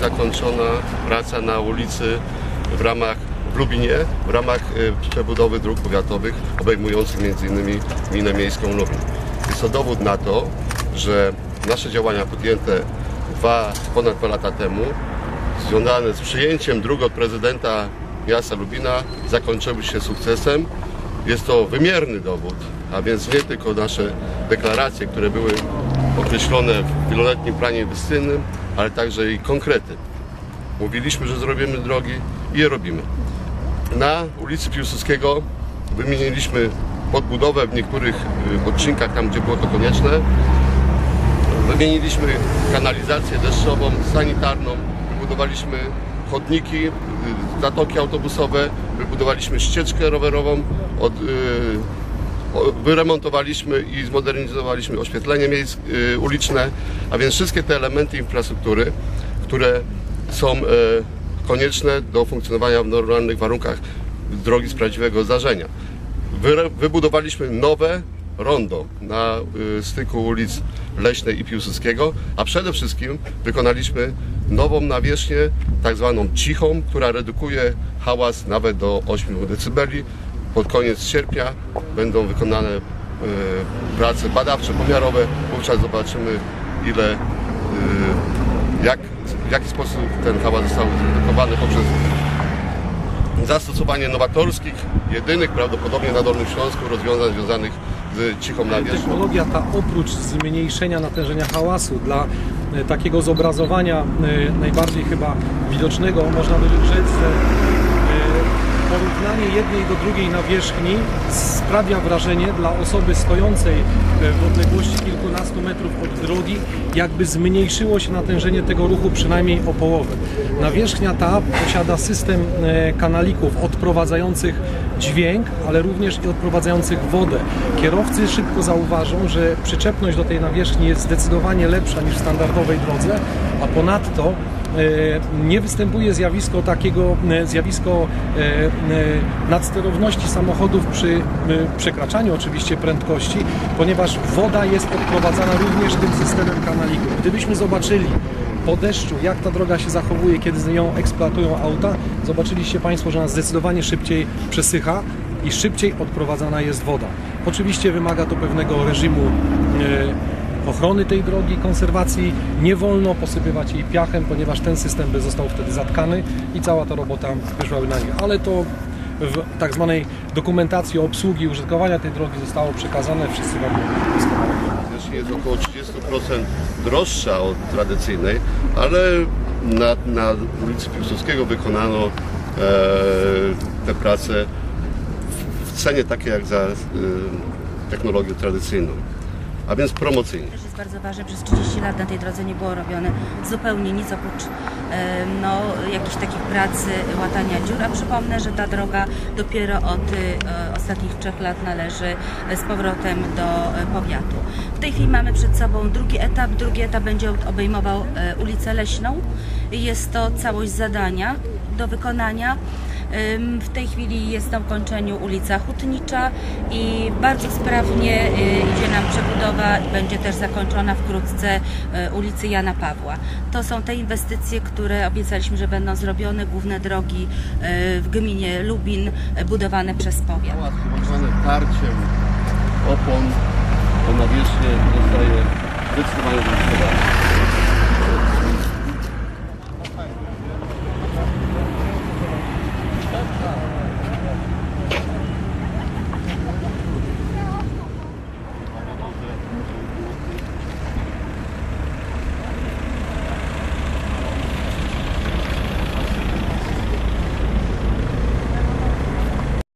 zakończona praca na ulicy w ramach w Lubinie, w ramach e, przebudowy dróg powiatowych obejmujących m.in. gminę miejską Lubin. Jest to dowód na to, że nasze działania podjęte dwa, ponad dwa lata temu związane z przyjęciem dróg od prezydenta miasta Lubina zakończyły się sukcesem. Jest to wymierny dowód, a więc nie tylko nasze deklaracje, które były określone w wieloletnim planie inwestycyjnym, ale także i konkrety. Mówiliśmy, że zrobimy drogi i je robimy. Na ulicy Piłsudskiego wymieniliśmy podbudowę w niektórych y, odcinkach, tam gdzie było to konieczne. Wymieniliśmy kanalizację deszczową, sanitarną, wybudowaliśmy chodniki, y, zatoki autobusowe, wybudowaliśmy ścieżkę rowerową, od, y, wyremontowaliśmy i zmodernizowaliśmy oświetlenie miejsc, y, uliczne, a więc wszystkie te elementy infrastruktury, które są e, konieczne do funkcjonowania w normalnych warunkach drogi z prawdziwego zdarzenia. Wybudowaliśmy nowe rondo na y, styku ulic Leśnej i Piłsudskiego, a przede wszystkim wykonaliśmy nową nawierzchnię, tak zwaną cichą, która redukuje hałas nawet do 8 dB. Pod koniec sierpnia będą wykonane y, prace badawcze, pomiarowe. Wówczas zobaczymy, ile, y, jak, w jaki sposób ten hałas został zredukowany poprzez zastosowanie nowatorskich, jedynych prawdopodobnie na Dolnym Śląsku rozwiązań związanych z cichą nawierzchnią. Technologia ta oprócz zmniejszenia natężenia hałasu dla e, takiego zobrazowania e, najbardziej chyba widocznego można by rzec, e, porównanie jednej do drugiej nawierzchni sprawia wrażenie dla osoby stojącej e, w odległości kilkunastu metrów od drogi, jakby zmniejszyło się natężenie tego ruchu przynajmniej o połowę. Nawierzchnia ta posiada system e, kanalików odprowadzających dźwięk, ale również i odprowadzających wodę. Kierowcy szybko zauważą, że przyczepność do tej nawierzchni jest zdecydowanie lepsza niż w standardowej drodze, a ponadto nie występuje zjawisko takiego, e, zjawisko e, e, nadsterowności samochodów przy e, przekraczaniu oczywiście prędkości, ponieważ woda jest odprowadzana również tym systemem kanalików. Gdybyśmy zobaczyli po deszczu, jak ta droga się zachowuje, kiedy ją eksploatują auta, zobaczyliście Państwo, że ona zdecydowanie szybciej przesycha i szybciej odprowadzana jest woda. Oczywiście wymaga to pewnego reżimu e, ochrony tej drogi, konserwacji. Nie wolno posypywać jej piachem, ponieważ ten system by został wtedy zatkany i cała ta robota wyszłaby na nie. Ale to w tak zwanej dokumentacji obsługi użytkowania tej drogi zostało przekazane. Wszyscy Wam doskonale jest około 30% droższa od tradycyjnej, ale na, na ulicy Piłsudskiego wykonano e, te prace w, cenie takiej jak za e, technologię tradycyjną, a więc promocyjnie. Też jest bardzo ważne, przez 30 lat na tej drodze nie było robione zupełnie nic oprócz no, jakichś takich prac e, łatania dziur. A przypomnę, że ta droga dopiero od e, ostatnich trzech lat należy e, z powrotem do e, powiatu. W tej chwili mamy przed sobą drugi etap. Drugi etap będzie obejmował e, ulicę Leśną. Jest to całość zadania do wykonania. W tej chwili jest na ukończeniu ulica Hutnicza i bardzo sprawnie y, idzie nam przebudowa i będzie też zakończona wkrótce y, ulicy Jana Pawła. To są te inwestycje, które obiecaliśmy, że będą zrobione, główne drogi y, w gminie Lubin budowane przez powiat. Hałas powodowany tarciem opon o nawierzchnię zostaje zdecydowanie.